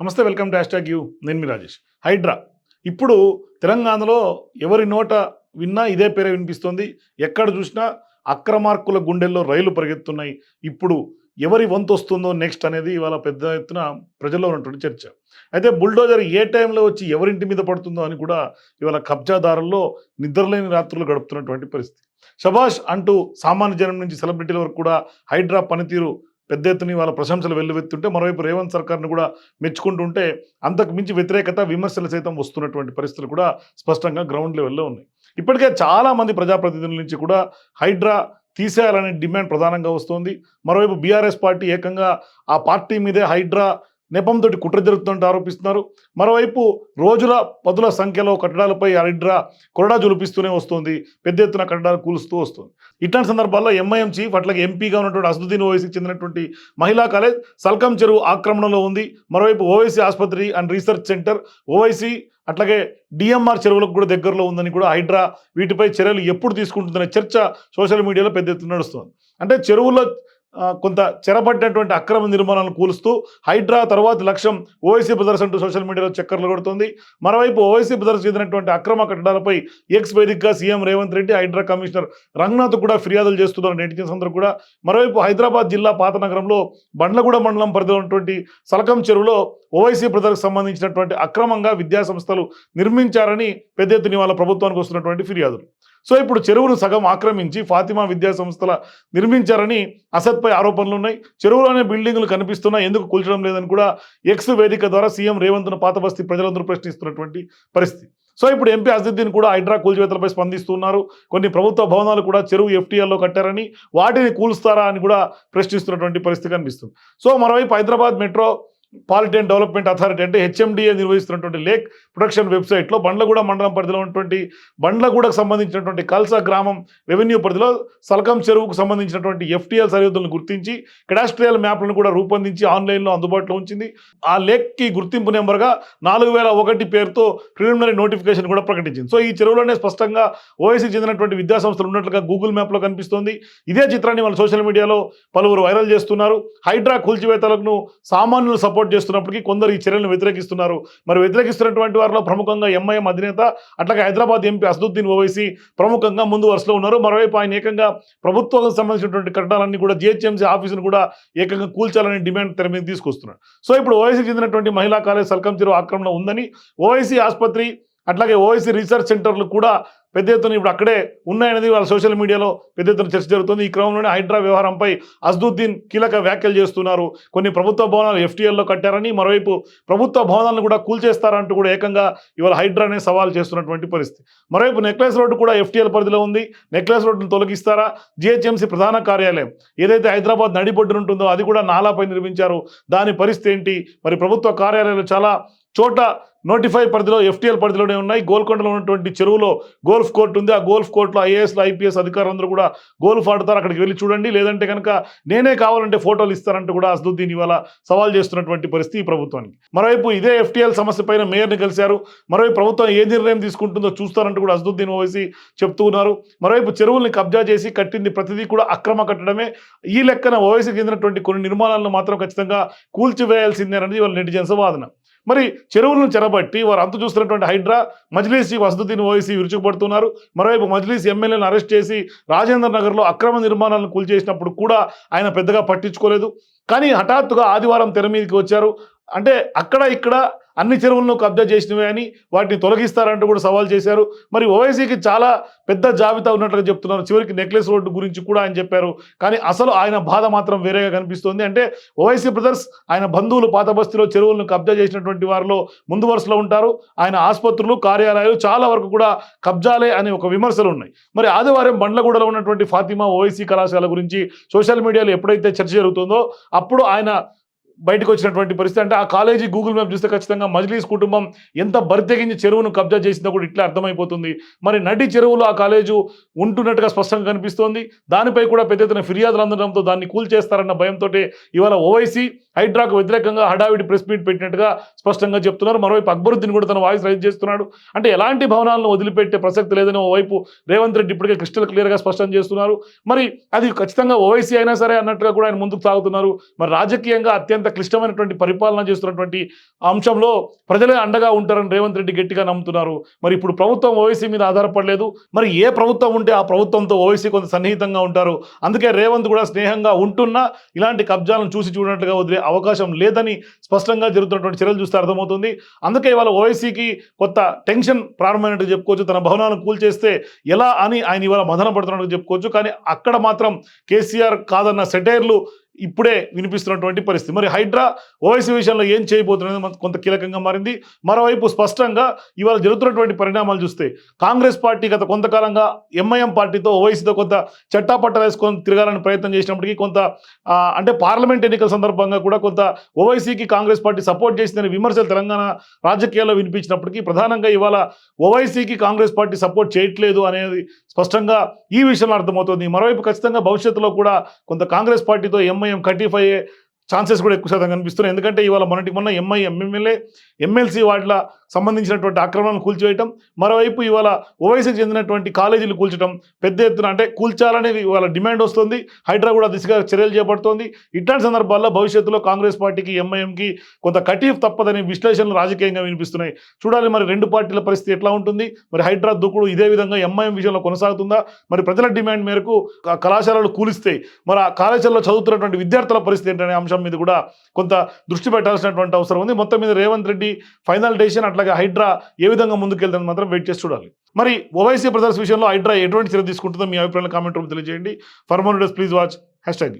నమస్తే welcome to hash you. నేను మీ రాజేష్. హైడ్రా. ఇప్పుడు తెలంగాణలో ఎవరి నోట విన్నా ఇదే పేరే వినిపిస్తోంది. ఎక్కడ చూసినా అక్రమార్కుల గుండెల్లో రైలు పరిగెత్తున్నాయి. ఇప్పుడు ఎవరి వంతు వస్తుందో నెక్స్ట్ అనేది ఇవాళ పెద్ద ఎత్తున ప్రజల్లో ఉన్నటువంటి చర్చ. అయితే బుల్డోజర్ ఏ టైంలో వచ్చి ఎవరింటి మీద పడుతుందో అని కూడా ఇవాళ కబ్జాదారుల్లో నిద్రలేని రాత్రులు గడుపుతున్నటువంటి పరిస్థితి. షబాష్ అంటూ సామాన్య జనం నుంచి సెలబ్రిటీల వరకు కూడా హైడ్రా పనితీరు పెద్ద ఎత్తున వాళ్ళ ప్రశంసలు వెల్లువెత్తుంటే మరోవైపు రేవంత్ సర్కార్ను కూడా మెచ్చుకుంటుంటే అంతకు మించి వ్యతిరేకత విమర్శలు సైతం వస్తున్నటువంటి పరిస్థితులు కూడా స్పష్టంగా గ్రౌండ్ లెవెల్లో ఉన్నాయి. ఇప్పటికే చాలా మంది ప్రజాప్రతినిధుల నుంచి కూడా హైడ్రా తీసేయాలనే డిమాండ్ ప్రధానంగా వస్తోంది. మరోవైపు బీఆర్ఎస్ పార్టీ ఏకంగా ఆ పార్టీ మీదే హైడ్రా నెపంతో కుట్ర జరుగుతుంటే ఆరోపిస్తున్నారు. మరోవైపు రోజుల పదుల సంఖ్యలో కట్టడాలపై అరిడ్రా కొరడా జులిపిస్తూనే వస్తుంది. పెద్ద ఎత్తున కట్టడాలు కూలుస్తూ వస్తుంది. ఇట్లాంటి సందర్భాల్లో ఎంఐఎం చీఫ్ అట్లాగే ఎంపీగా ఉన్నటువంటి అసదుద్దీన్ ఓవైసీకి చెందినటువంటి మహిళా కాలేజ్ సల్కం చెరువు ఆక్రమణలో ఉంది. మరోవైపు ఓవైసీ ఆసుపత్రి అండ్ రీసెర్చ్ సెంటర్ ఓవైసీ అట్లాగే డిఎంఆర్ చెరువులకు కూడా దగ్గరలో ఉందని కూడా హైడ్రా వీటిపై చర్యలు ఎప్పుడు తీసుకుంటుందనే చర్చ సోషల్ మీడియాలో పెద్ద ఎత్తున నడుస్తుంది. అంటే చెరువుల్లో కొంత చెరబడ్డటువంటి అక్రమ నిర్మాణాలను కూలుస్తూ హైడ్రా తర్వాత లక్ష్యం ఓవైసీ బ్రదర్స్ అంటూ సోషల్ మీడియాలో చక్కర్లు కొడుతుంది. మరోవైపు ఓవైసీ బ్రదర్స్ చెందినటువంటి అక్రమ కట్టడాలపై ఎక్స్ వేదికగా సీఎం రేవంత్ రెడ్డి హైడ్రా కమిషనర్ రంగనాథ్ కూడా ఫిర్యాదులు చేస్తున్నారు నెటిజన్స్ అందరూ కూడా. మరోవైపు హైదరాబాద్ జిల్లా పాత నగరంలో బండ్లగూడ మండలం పరిధిలో ఉన్నటువంటి సలకం చెరువులో ఓవైసీ బ్రదర్స్ సంబంధించినటువంటి అక్రమంగా విద్యా సంస్థలు నిర్మించారని పెద్ద ఎత్తున వాళ్ళ ప్రభుత్వానికి వస్తున్నటువంటి ఫిర్యాదులు. సో ఇప్పుడు చెరువును సగం ఆక్రమించి ఫాతిమా విద్యా సంస్థల నిర్మించారని అసత్పై ఆరోపణలు ఉన్నాయి. చెరువులోనే బిల్డింగులు కనిపిస్తున్నా ఎందుకు కూల్చడం లేదని కూడా ఎక్స్ వేదిక ద్వారా సీఎం రేవంత్ను పాతబస్తీ ప్రజలందరూ ప్రశ్నిస్తున్నటువంటి పరిస్థితి. సో ఇప్పుడు ఎంపీ అజుద్దీన్ కూడా హైడ్రా కూల్చివేతలపై స్పందిస్తున్నారు. కొన్ని ప్రభుత్వ భవనాలు కూడా చెరువు ఎఫ్టీఎల్లో కట్టారని వాటిని కూలుస్తారా అని కూడా ప్రశ్నిస్తున్నటువంటి పరిస్థితి కనిపిస్తుంది. సో మరోవైపు Hyderabad metropolitan development authority అంటే హెచ్ఎండిఏ నిర్వహిస్తున్నటువంటి లేక్ ప్రొడక్షన్ వెబ్సైట్లో బండ్లగూడ మండలం పరిధిలో ఉన్నటువంటి బండ్లగూడకు సంబంధించినటువంటి కల్సా గ్రామం రెవెన్యూ పరిధిలో సలకం చెరువుకు సంబంధించినటువంటి ఎఫ్టీఎల్ సరిహద్దులను గుర్తించి కెడాస్ట్రియల్ మ్యాప్లను కూడా రూపొందించి ఆన్లైన్లో అందుబాటులో ఉంచింది. ఆ లేక్కి గుర్తింపు నెంబర్గా నాలుగు వేల ఒకటి పేరుతో ప్రిలిమినరీ నోటిఫికేషన్ కూడా ప్రకటించింది. సో ఈ చెరువులోనే స్పష్టంగా ఓఎస్సీ చెందినటువంటి విద్యాసంస్థలు ఉన్నట్లుగా గూగుల్ మ్యాప్లో కనిపిస్తోంది. ఇదే చిత్రాన్ని వాళ్ళు సోషల్ మీడియాలో పలువురు వైరల్ చేస్తున్నారు. హైడ్రా కూల్చివేతలకు సామాన్యులు సపోర్ట్ చేస్తున్నప్పటికీ కొందరు ఈ చర్యలను వ్యతిరేకిస్తున్నారు. మరి వ్యతిరేకిస్తున్నటువంటి వారిలో ప్రముఖంగా ఎంఐఎం అధినేత అట్లాగే హైదరాబాద్ ఎంపీ అసదుద్దీన్ ఓవైసీ ప్రముఖంగా ముందు వరుసలో ఉన్నారు. మరోవైపు ఆయన ఏకంగా ప్రభుత్వానికి సంబంధించినటువంటి కట్టడాలన్నీ కూడా జిహెచ్ఎంసీ ఆఫీసును కూడా ఏకంగా కూల్చాలని డిమాండ్ తెర మీద తీసుకొస్తున్నారు. సో ఇప్పుడు ఓవైసీ చెందినటువంటి మహిళా కాలేజ్ సల్కం చెరువు ఆక్రమణ ఉందని ఓవైసీ ఆసుపత్రి అట్లాగే ఓవైసీ రీసెర్చ్ సెంటర్లు కూడా పెద్ద ఎత్తున ఇప్పుడు అక్కడే ఉన్నాయనేది వాళ్ళ సోషల్ మీడియాలో పెద్ద ఎత్తున చర్చ జరుగుతుంది. ఈ క్రమంలోనే హైడ్రా వ్యవహారంపై అజ్దుద్దీన్ కీలక వ్యాఖ్యలు చేస్తున్నారు. కొన్ని ప్రభుత్వ భవనాలు ఎఫ్టీఎల్లో కట్టారని మరోవైపు ప్రభుత్వ భవనాలను కూడా కూల్చేస్తారంటూ కూడా ఏకంగా ఇవాళ హైడ్రానే సవాల్ చేస్తున్నటువంటి పరిస్థితి. మరోవైపు నెక్లెస్ రోడ్డు కూడా ఎఫ్టీఎల్ పరిధిలో ఉంది. నెక్లెస్ రోడ్డును తొలగిస్తారా? జిహెచ్ఎంసీ ప్రధాన కార్యాలయం ఏదైతే హైదరాబాద్ నడిబొడ్డున ఉంటుందో అది కూడా నాలాపై నిర్మించారు. దాని పరిస్థితి ఏంటి? మరి ప్రభుత్వ కార్యాలయాలు చాలా చోట నోటిఫై పరిధిలో ఎఫ్టీఎల్ పరిధిలోనే ఉన్నాయి. గోల్కొండలో ఉన్నటువంటి చెరువులో గోల్ఫ్ కోర్టు ఉంది. ఆ గోల్ఫ్ కోర్టులో ఐఏఎస్లు ఐపీఎస్ అధికారులందరూ కూడా గోల్ఫ్ ఆడతారు. అక్కడికి వెళ్ళి చూడండి. లేదంటే కనుక నేనే కావాలంటే ఫోటోలు ఇస్తారంటూ కూడా అసదుద్దీన్ ఇవాళ సవాల్ చేస్తున్నటువంటి పరిస్థితి ఈ ప్రభుత్వానికి. మరోవైపు ఇదే ఎఫ్టీఎల్ సమస్య పైన మేయర్ని కలిశారు. మరోవైపు ప్రభుత్వం ఏ నిర్ణయం తీసుకుంటుందో చూస్తారంటూ కూడా అసదుద్దీన్ ఓవైసీ చెప్తూ ఉన్నారు. మరోవైపు చెరువుల్ని కబ్జా చేసి కట్టింది ప్రతిదీ కూడా అక్రమ కట్టడమే. ఈ లెక్కన ఓవైసీకి చెందినటువంటి కొన్ని నిర్మాణాలను మాత్రం ఖచ్చితంగా కూల్చివేయాల్సిందేనని వాళ్ళ నెటిజన్స్ వాదన. మరి చెరువులను చెరబట్టి వారు అంత చూస్తున్నటువంటి హైడ్రా మజ్లీసీ వసతిని ఓసి విరుచుకుపడుతున్నారు. మరోవైపు మజ్లీస్ ఎమ్మెల్యేలను అరెస్ట్ చేసి రాజేంద్ర నగర్లో అక్రమ నిర్మాణాలను కూల్చేసినప్పుడు కూడా ఆయన పెద్దగా పట్టించుకోలేదు. కానీ హఠాత్తుగా ఆదివారం తెర మీదకి వచ్చారు. అంటే అక్కడ ఇక్కడ అన్ని చెరువులను కబ్జా చేసినవే అని వాటిని తొలగిస్తారంటూ కూడా సవాల్ చేశారు. మరి ఓవైసీకి చాలా పెద్ద జాబితా ఉన్నట్లుగా చెప్తున్నారు. చివరికి నెక్లెస్ రోడ్డు గురించి కూడా ఆయన చెప్పారు. కానీ అసలు ఆయన బాధ మాత్రం వేరేగా కనిపిస్తోంది. అంటే ఓవైసీ బ్రదర్స్ ఆయన బంధువులు పాత బస్తీలో చెరువులను కబ్జా చేసినటువంటి వారిలో ముందు వరుసలో ఉంటారు. ఆయన ఆసుపత్రులు కార్యాలయాలు చాలా వరకు కూడా కబ్జాలే అనే ఒక విమర్శలు ఉన్నాయి. మరి ఆదివారం బండ్లగూడలో ఉన్నటువంటి ఫాతిమా ఓవైసీ కళాశాల గురించి సోషల్ మీడియాలో ఎప్పుడైతే చర్చ జరుగుతుందో అప్పుడు ఆయన బయటకు వచ్చినటువంటి పరిస్థితి. అంటే ఆ కాలేజీ గూగుల్ మ్యాప్ చూస్తే ఖచ్చితంగా మజ్లీస్ కుటుంబం ఎంత బరితెగించి చెరువును కబ్జా చేసిందో కూడా ఇట్లా అర్థమైపోతుంది. మరి నడి చెరువులో ఆ కాలేజు ఉంటున్నట్టుగా స్పష్టంగా కనిపిస్తోంది. దానిపై కూడా పెద్ద ఎత్తున ఫిర్యాదులు అందడంతో దాన్ని కూల్చేస్తారన్న భయంతో ఇవాళ ఓవైసీ హైడ్రాకు వ్యతిరేకంగా హడావిడి ప్రెస్ మీట్ పెట్టినట్టుగా స్పష్టంగా చెప్తున్నారు. మరోవైపు అక్బరుద్దీన్ కూడా తన వాయిస్ రైజ్ చేస్తున్నాడు. అంటే ఎలాంటి భవనాలను వదిలిపెట్టే ప్రసక్తి లేదని ఓవైపు రేవంత్ రెడ్డి ఇప్పటికే క్రిస్టల్ క్లియర్గా స్పష్టం చేస్తున్నారు. మరి అది ఖచ్చితంగా ఓవైసీ అయినా సరే అన్నట్టుగా కూడా ఆయన ముందుకు సాగుతున్నారు. మరి రాజకీయంగా అత్యంత అత్యంత క్లిష్టమైనటువంటి పరిపాలన చేస్తున్నటువంటి అంశంలో ప్రజలే అండగా ఉంటారని రేవంత్ రెడ్డి గట్టిగా నమ్ముతున్నారు. మరి ఇప్పుడు ప్రభుత్వం ఓవైసీ మీద ఆధారపడలేదు. మరి ఏ ప్రభుత్వం ఉంటే ఆ ప్రభుత్వంతో ఓవైసీ కొంత సన్నిహితంగా ఉంటారు. అందుకే రేవంత్ కూడా స్నేహంగా ఉంటున్నా ఇలాంటి కబ్జాలను చూసి చూడనట్టుగా వదిలే అవకాశం లేదని స్పష్టంగా జరుగుతున్నటువంటి చర్యలు చూస్తే అర్థమవుతుంది. అందుకే ఇవాళ ఓవైసీకి కొత్త టెన్షన్ ప్రారంభమైనట్టు చెప్పుకోవచ్చు. తన భవనాలను కూల్చేస్తే ఎలా అని ఆయన ఇవాళ మదన పడుతున్నట్టు చెప్పుకోవచ్చు. కానీ అక్కడ మాత్రం కేసీఆర్ కాదన్న సెటైర్లు ఇప్పుడే వినిపిస్తున్నటువంటి పరిస్థితి. మరి హైడ్రా ఓవైసీ విషయంలో ఏం చేయబోతున్నది కొంత కీలకంగా మారింది. మరోవైపు స్పష్టంగా ఇవాళ జరుగుతున్నటువంటి పరిణామాలు చూస్తే కాంగ్రెస్ పార్టీ గత కొంతకాలంగా ఎంఐఎం పార్టీతో ఓవైసీతో కొంత చట్టాపట్ట వేసుకొని తిరగాలని ప్రయత్నం చేసినప్పటికీ కొంత అంటే పార్లమెంట్ ఎన్నికల సందర్భంగా కూడా కొంత ఓవైసీకి కాంగ్రెస్ పార్టీ సపోర్ట్ చేసిందని విమర్శలు తెలంగాణ రాజకీయాల్లో వినిపించినప్పటికీ ప్రధానంగా ఇవాళ ఓవైసీకి కాంగ్రెస్ పార్టీ సపోర్ట్ చేయట్లేదు అనేది స్పష్టంగా ఈ విషయంలో అర్థమవుతుంది. మరోవైపు ఖచ్చితంగా భవిష్యత్తులో కూడా కొంత కాంగ్రెస్ పార్టీతో సమయం కటీఫ్ ఛాన్సెస్ కూడా ఎక్కువ శాతం కనిపిస్తున్నాయి. ఎందుకంటే ఇవాళ మొన్నటి మొన్న ఎంఐ ఎమ్మెల్యే ఎమ్మెల్సీ వాటిలో సంబంధించినటువంటి ఆక్రమణను కూల్చివేయటం మరోవైపు ఇవాళ ఓవైసీకి చెందినటువంటి కాలేజీలు కూల్చడం పెద్ద ఎత్తున అంటే కూల్చాలనేది ఇవాళ డిమాండ్ వస్తుంది హైడ్రా కూడా దిశగా చర్యలు చేపడుతోంది. ఇట్లాంటి సందర్భాల్లో భవిష్యత్తులో కాంగ్రెస్ పార్టీకి ఎంఐఎంకి కొంత కటీఫ్ తప్పదని విశ్లేషణలు రాజకీయంగా వినిపిస్తున్నాయి. చూడాలి మరి రెండు పార్టీల పరిస్థితి ఎట్లా ఉంటుంది మరి హైడ్రా దూకుడు ఇదే విధంగా ఎంఐఎం విషయంలో కొనసాగుతుందా మరి ప్రజల డిమాండ్ మేరకు కళాశాలలు కూలిస్తాయి మరి ఆ కళాశాలలో చదువుతున్నటువంటి విద్యార్థుల పరిస్థితి ఏంటనే అంశం మీద కూడా కొంత దృష్టి పెట్టాల్సినటువంటి అవసరం ఉంది. మొత్తం మీద రేవంత్ రెడ్డి ఫైనల్ డెసిషన్ అట్లాగే హైడ్రా ఏ విధంగా ముందుకెళ్తుంది మాత్రం వెయిట్ చేసి చూడాలి. మరి ఓవైసీ బ్రదర్స్ విషయంలో హైడ్రా ఎటువంటి చర్య తీసుకుంటుందో మీ అభిప్రాయాలు కామెంట్ రూమ్ తెలియజేయండి. For more please watch. Hashtag